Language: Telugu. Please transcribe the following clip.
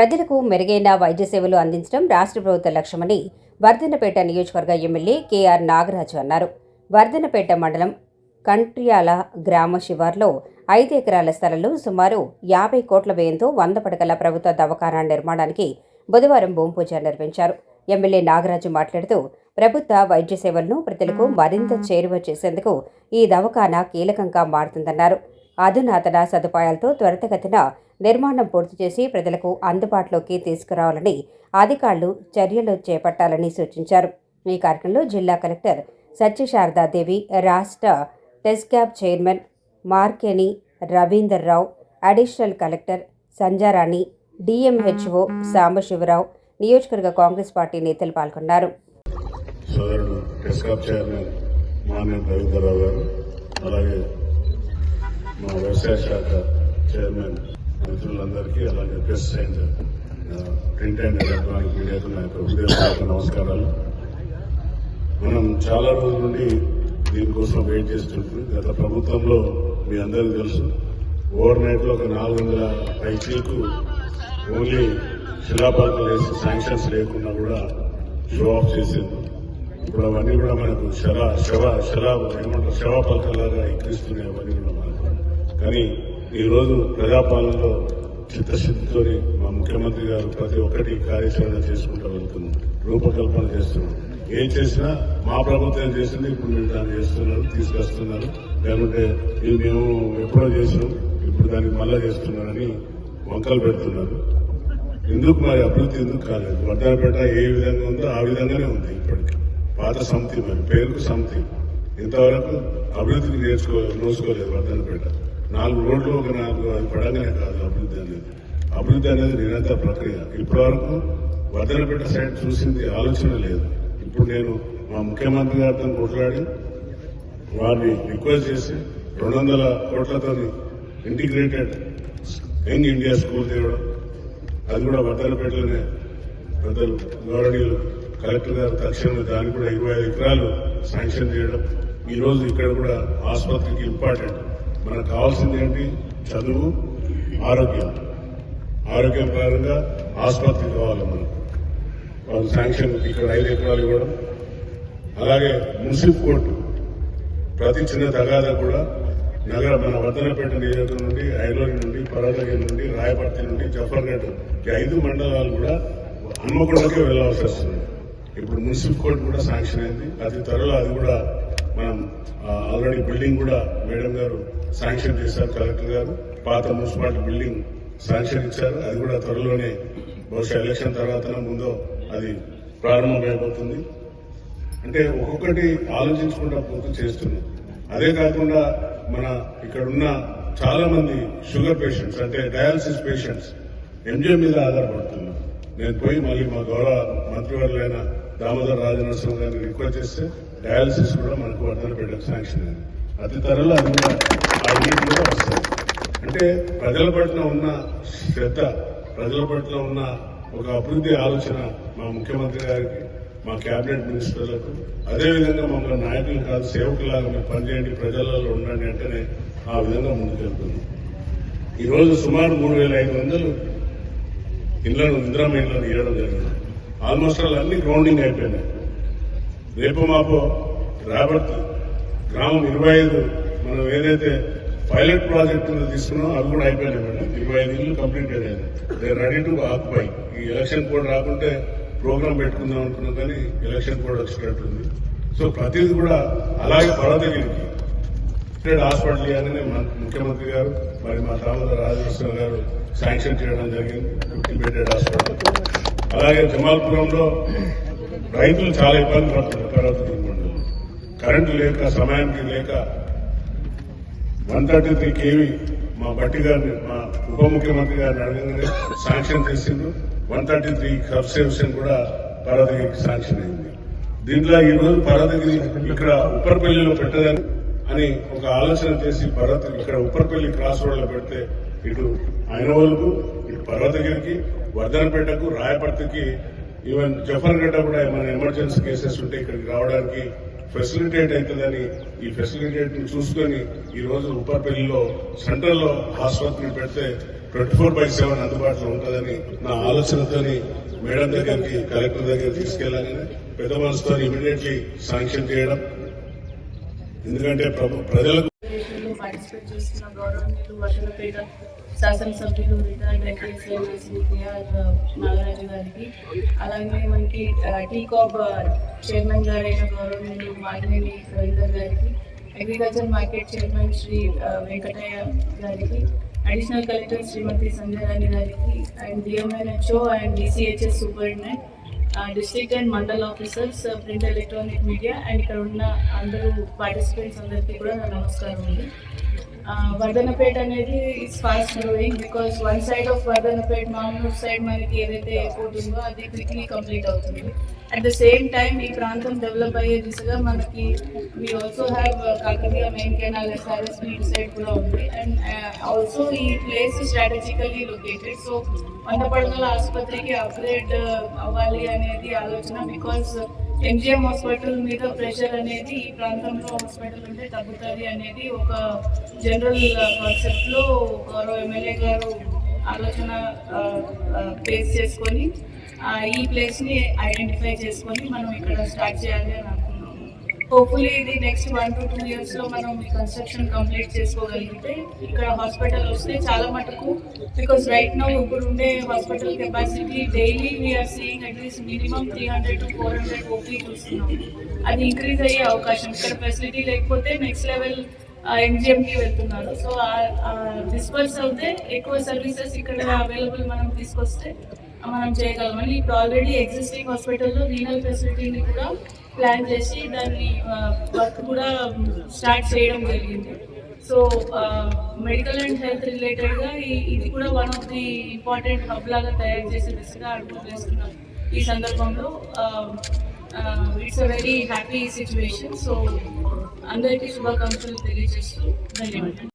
ప్రజలకు మెరుగైన వైద్య సేవలు అందించడం రాష్ట్ర ప్రభుత్వ లక్ష్యమని వర్ధనపేట నియోజకవర్గ ఎమ్మెల్యే కేఆర్ నాగరాజు అన్నారు. వర్ధనపేట మండలం కంట్రియాల గ్రామ శివార్లో ఐదు ఎకరాల స్థలంలో సుమారు యాభై కోట్ల వ్యయంతో వంద పడకల ప్రభుత్వ దవాఖానా నిర్మాణానికి బుధవారం భూమి పూజ నిర్వహించారు. ఎమ్మెల్యే నాగరాజు మాట్లాడుతూ ప్రభుత్వ వైద్య సేవలను ప్రజలకు మరింత చేరువ చేసేందుకు ఈ దవాఖానా కీలకంగా మారుతుందన్నారు. అధునాతన సదుపాయాలతో త్వరితగతిన నిర్మాణం పూర్తి చేసి ప్రజలకు అందుబాటులోకి తీసుకురావాలని అధికారులు చర్యలు చేపట్టాలని సూచించారు. ఈ కార్యక్రమంలో జిల్లా కలెక్టర్ సత్యశారదాదేవి రాష్ట్ర TESCAB chairman Markeni Ravinder Rao additional collector Sanja Rani DMHO Sambasiva Rao నియోజకవర్గ కాంగ్రెస్ పార్టీ నేతలు పాల్గొన్నారు. అలాగే మా వ్యవసాయ శాఖ చైర్మన్ మిత్రులందరికీ అలాగే press and print and electronic మీడియాకు నా యొక్క హృదయపూర్వక నమస్కారాలు. మనం చాలా రోజుల నుండి దీనికోసం వెయిట్ చేస్తుంటుంది. గత ప్రభుత్వంలో మీ అందరికీ తెలుసు ఓవర్ నైట్లో ఒక నాలుగు వందల పైచీలకు ఓన్లీ శిలాపాలకులు వేసి శాంక్షన్స్ లేకుండా కూడా షో ఆఫ్ చేసింది. ఇప్పుడు అవన్నీ కూడా మనకు శర శవ శర ఏమంటారు శవ పలకలాగా ఎక్కిస్తున్నాయి అవన్నీ కూడా కానీ ఈరోజు ప్రజాపాలనలో చిత్తశుద్ధితో మా ముఖ్యమంత్రి గారు ప్రతి ఒక్కటి కార్యాచరణ చేసుకుంటూ వెళ్తున్నాం. రూపకల్పన చేస్తున్నాం. ఏం చేసినా మా ప్రభుత్వం చేసింది? ఇప్పుడు మీరు దాన్ని చేస్తున్నారు తీసుకొస్తున్నారు. లేకుంటే ఇది మేము ఎప్పుడో చేసినాం ఇప్పుడు దానికి మళ్ళా చేస్తున్నారని వంకలు పెడుతున్నారు. ఎందుకు మరి అభివృద్ధి ఎందుకు కాలేదు? వర్ధనపేట ఏ విధంగా ఉందో ఆ విధంగానే ఉంది ఇప్పటికి. పాత సమితి మరి పేరుకు సమితి. ఇంతవరకు అభివృద్ధికి నేర్చుకో నోసుకోలేదు వర్ధనపేట నాలుగు రోడ్లు ఒక నాలుగు అది పడంగానే కాదు అభివృద్ధి అనేది. అభివృద్ధి అనేది నిరంతర ప్రక్రియ. ఇప్పటి వరకు సైడ్ చూసింది ఆలోచన లేదు. ఇప్పుడు నేను మా ముఖ్యమంత్రి గారితో కొట్లాడి వారిని రిక్వెస్ట్ చేసి రెండు వందల కోట్లతో ఇంటిగ్రేటెడ్ యంగ్ ఇండియా స్కూల్ తేవడం అది కూడా వర్ధనపేటలోనే పెద్దలు గౌరవనీయులు కలెక్టర్ గారు తక్షణమే దానికి కూడా ఇరవై ఐదు ఎకరాలు శాంక్షన్ చేయడం. ఈరోజు ఇక్కడ కూడా ఆసుపత్రికి ఇంపార్టెంట్. మనకు కావాల్సింది ఏంటి? చదువు ఆరోగ్యం. ఆరోగ్యం పరంగా ఆసుపత్రి కావాలి మనకు. వాళ్ళు శాంక్షన్ ఇక్కడ ఐదు ఎకరాలు ఇవ్వడం. అలాగే మున్సిపల్ కోర్టు ప్రతి చిన్న తగాదా కూడా నగర మన వర్ధనపేట నియోజకం నుండి ఐలోని నుండి పర్వతగిరి నుండి రాయపర్తి నుండి జఫర్గఢ్ ఈ ఐదు మండలాలు కూడా హన్మకొండకే వెళ్ళవలసి వస్తుంది. ఇప్పుడు మున్సిపల్ కోర్టు కూడా శాంక్షన్ అయింది. అతి త్వరలో అది కూడా మనం ఆల్రెడీ బిల్డింగ్ కూడా మేడం గారు శాంక్షన్ చేశారు కలెక్టర్ గారు. పాత మున్సిపాలిటీ బిల్డింగ్ శాంక్షన్ ఇచ్చారు. అది కూడా త్వరలోనే బహుశా ఎలక్షన్ తర్వాత ముందో అది ప్రారంభమైపోతుంది. అంటే ఒక్కొక్కటి ఆలోచించకుండా పూర్తి చేస్తున్నాం. అదే కాకుండా మన ఇక్కడ ఉన్న చాలా మంది షుగర్ పేషెంట్స్ అంటే డయాలసిస్ పేషెంట్స్ ఎంజే మీద ఆధారపడుతున్నారు. నేను పోయి మళ్ళీ మా గౌరవ మంత్రివర్యులైన దామోదర్ రాజనరసింహ గారిని రిక్వెస్ట్ చేస్తే డయాలసిస్ కూడా మనకు వర్ధన పెట్టడం శాంక్షన్ అయింది అతి త్వరలో అది కూడా ఆ యూనిట్ కూడా వస్తుంది. అంటే ప్రజల పట్ల ఉన్న శ్రద్ధ ప్రజల పట్ల ఉన్న ఒక అభివృద్ధి ఆలోచన మా ముఖ్యమంత్రి గారికి మా కేబినెట్ మినిస్టర్లకు అదేవిధంగా మమ్మల్ని నాయకులు కాదు సేవకులాగా మీరు పనిచేయండి ప్రజలలో ఉండండి అంటేనే ఆ విధంగా ముందుకెళ్తున్నాం. ఈరోజు సుమారు మూడు వేల ఐదు వందలు ఇళ్ళను ఇందిరామ ఇళ్ళను ఇవ్వడం జరిగింది. ఆల్మోస్ట్ ఆల్ అన్ని గ్రౌండింగ్ అయిపోయినాయి. రేపు మాపు రాబర్ట్ గ్రామం ఇరవై ఐదు మనం ఏదైతే పైలట్ ప్రాజెక్టు తీసుకున్నామో అవి కూడా అయిపోయినాయి మేడం. ఇరవై ఐదు ఇల్లు కంప్లీట్ అయ్యాయి దే రెడీ టు ఆక్యుపై ఈ ఎలక్షన్ కోడ్ రాకుంటే ప్రోగ్రామ్ పెట్టుకుందాం అనుకున్నాం కానీ ఎలక్షన్ కోడ్ వచ్చినట్టుంది. సో ప్రతిదీ కూడా అలాగే పడదగిరికి స్టేట్ హాస్పిటల్ ఇవ్వాలని మన ముఖ్యమంత్రి గారు మరి మా దామోదర రాజకృష్ణ గారు శాంక్షన్ చేయడం జరిగింది ఫిఫ్టీ బెడెడ్ హాస్పిటల్ అలాగే జమాల్పురంలో రైతులు చాలా ఇబ్బంది పడుతున్నారు పర్వతగిరి కరెంటు లేక సమయానికి లేక వన్ థర్టీ త్రీ కేవీ మా బట్టి గారిని మా ఉప ముఖ్యమంత్రి గారిని అడగగానే శాంక్షన్ చేసిండ్రు. వన్ థర్టీ త్రీ సబ్స్టేషన్ కూడా పర్వతగిరికి శాంక్షన్ అయింది. దీంట్లో ఈ రోజు పర్వతగిరి ఇక్కడ ఉప్పరపల్లిలో పెట్టదని అని ఒక ఆలోచన చేసి పర్వత ఇక్కడ ఉప్పరపల్లి క్రాస్ రోడ్లో పెడితే ఇటు ఐనవోలుకు ఇటు పర్వతగిరికి వర్ధనపేటకు రాయపర్తికి ఈవెన్ జఫర్గడ్డ కూడా ఏమైనా ఎమర్జెన్సీ కేసెస్ ఉంటే ఇక్కడికి రావడానికి ఫెసిలిటేట్ అవుతుందని ఈ ఫెసిలిటేట్ని చూసుకొని ఈ రోజు ఉప్పరపల్లిలో సెంట్రల్లో ఆసుపత్రిని పెడితే ట్వంటీ ఫోర్ బై సెవెన్ అందుబాటులో ఉంటుందని నా ఆలోచనతోని మేడం దగ్గరికి కలెక్టర్ దగ్గరికి తీసుకెళ్ళాలని పెద్ద మనసుతో ఇమీడియట్లీ శాంక్షన్ చేయడం ఎందుకంటే ప్రజలకు పార్టిసిపేట్ చేస్తున్న గౌరవనీయులు వర్షలపేట శాసనసభ్యులు రిటైర్డ్ కేఆర్ నాగరాజు గారికి అలాగే మనకి టీ కాప్ చైర్మన్ గారైన గౌరవనీయులు మాగినేని రవీందర్ గారికి agriculture market chairman Shri Venkataiah గారికి అడిషనల్ కలెక్టర్ శ్రీమతి సంజయ్ రాణి గారికి and DMNHO and DCHS superintendent district and mandal officers print electronic media and ఇక్కడ ఉన్న అందరూ పార్టిసిపెంట్స్ అందరికీ కూడా నా నమస్కారం ఉంది వర్ధనపేట అనేది it's fast growing because one side of Wardhannapet మామూలు సైడ్ మనకి ఏదైతే ఎయిర్పోర్ట్ ఉందో అది క్విక్లీ కంప్లీట్ అవుతుంది. అట్ ద సేమ్ టైం ఈ ప్రాంతం డెవలప్ అయ్యే దిశగా మనకి we also have Kakatiya main canal SRS ఇటు సైడ్ కూడా ఉంది. అండ్ ఆల్సో uh, ఈ ప్లేస్ స్ట్రాటజికల్లీ లొకేటెడ్ సో వంద పడగల ఆసుపత్రికి అప్గ్రేడ్ uh, అవ్వాలి అనేది ఆలోచన బికాస్ ఎంజిఎం హాస్పిటల్ మీద ప్రెషర్ అనేది ఈ ప్రాంతంలో హాస్పిటల్ ఉంటే తగ్గుతుంది అనేది ఒక జనరల్ కాన్సెప్ట్లో గౌరవ ఎమ్మెల్యే గారు ఆలోచన బేస్ చేసుకొని ఈ ప్లేస్ని ఐడెంటిఫై చేసుకొని మనం ఇక్కడ స్టార్ట్ చేయాలి అని హోప్ఫుల్లీ ఇది నెక్స్ట్ వన్ టు టూ ఇయర్స్లో మనం ఈ కన్స్ట్రక్షన్ కంప్లీట్ చేసుకోగలిగితే ఇక్కడ హాస్పిటల్ వస్తే చాలా మటుకు బికాస్ రైట్ నౌ ఇప్పుడు ఉండే hospital capacity daily we are seeing at least minimum three hundred to four hundred OP చూస్తున్నాం. అది ఇంక్రీజ్ అయ్యే అవకాశం. ఇక్కడ ఫెసిలిటీ లేకపోతే నెక్స్ట్ లెవెల్ ఎంజిఎంకి వెళ్తున్నారు. సో డిస్పర్స్ అవుతే ఎక్కువ సర్వీసెస్ ఇక్కడ అవైలబుల్ మనం తీసుకొస్తే మనం చేయగలమని ఇప్పుడు ఆల్రెడీ ఎగ్జిస్టింగ్ హాస్పిటల్లో రీనల్ ఫెసిలిటీని కూడా ప్లాన్ చేసి దాన్ని వర్క్ కూడా స్టార్ట్ చేయడం జరిగింది. సో మెడికల్ అండ్ హెల్త్ రిలేటెడ్గా ఇది కూడా one of the important hub లాగా తయారు చేసే దిశగా అడుగులు చేస్తున్నాం ఈ సందర్భంలో. It's a very happy situation so అందరికీ శుభాకాంక్షలు తెలియజేస్తూ ధన్యవాదాలు.